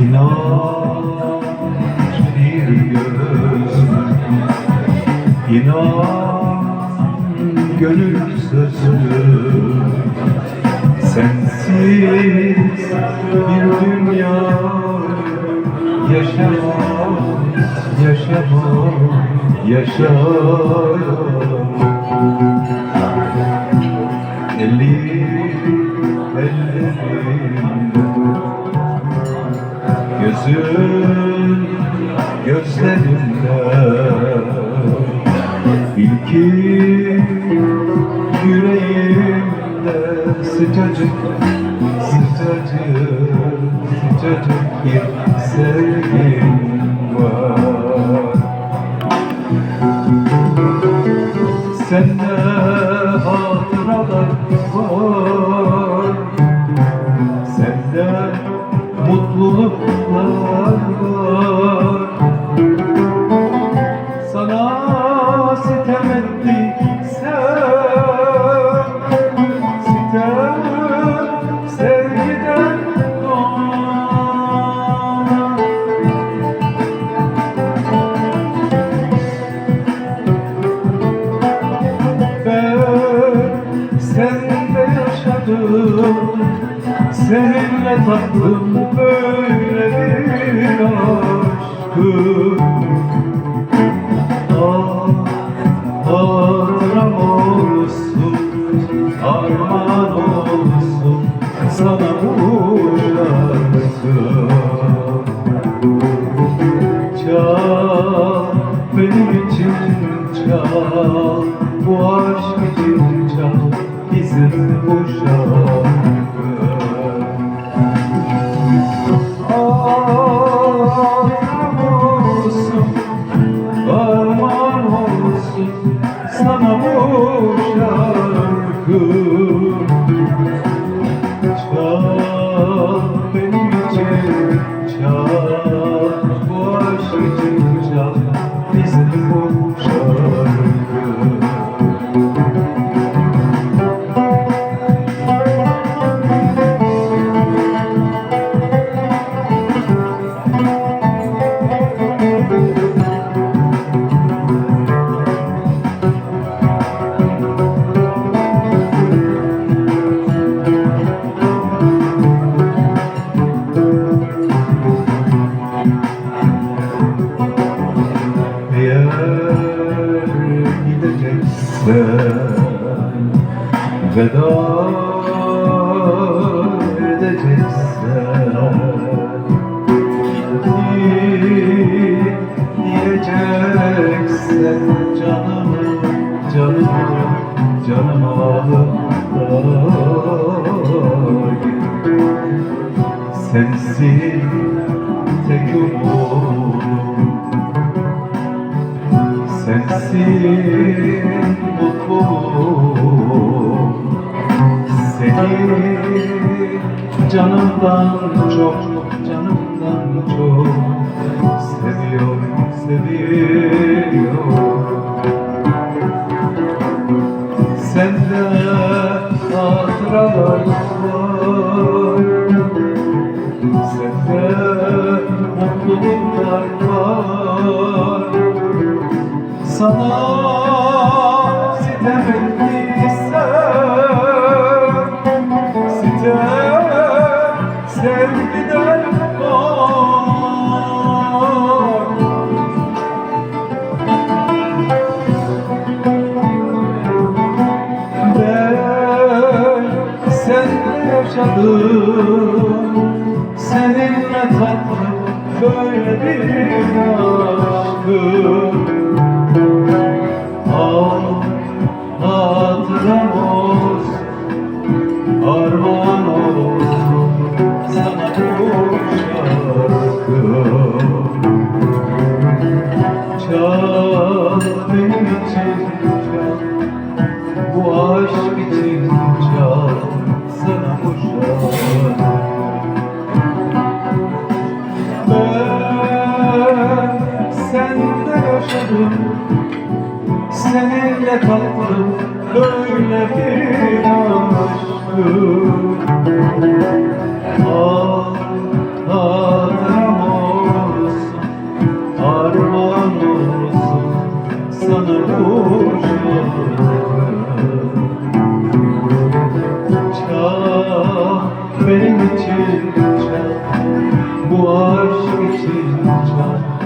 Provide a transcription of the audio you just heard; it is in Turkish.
İnanç bir göz İnan gönül sözü Sensiz bir dünya Yaşamam, yaşamam, yaşamam Eli Gözün gözlerimde Bil ki yüreğimde sıcacık Sıcacık, sıcacık bir sevgim var. Sende Tattım böyle bir aşkı. Ah, hatıram olsun Armağan olsun sana bu şarkı Çal benim için çal Bu aşk için çal bizim bu şarkı için Veda edeceksen Gitti diyeceksen Canımı, canımı, canımı alıp da git Sensin tek umudum. Sensin canımdan çok, canımdan çok. Seviyorum, seviyorum. Sende hatıralar var. Sende mutluluklar var. Sana sitem ettiysem yaşadım Seninle tattım böyle bir aşkı Al hatıram Seninle tatlı böyle bir aşkım Hatıram olsun, armağan olsun sana kuşlarım Çal benim için çal, bu aşk için çal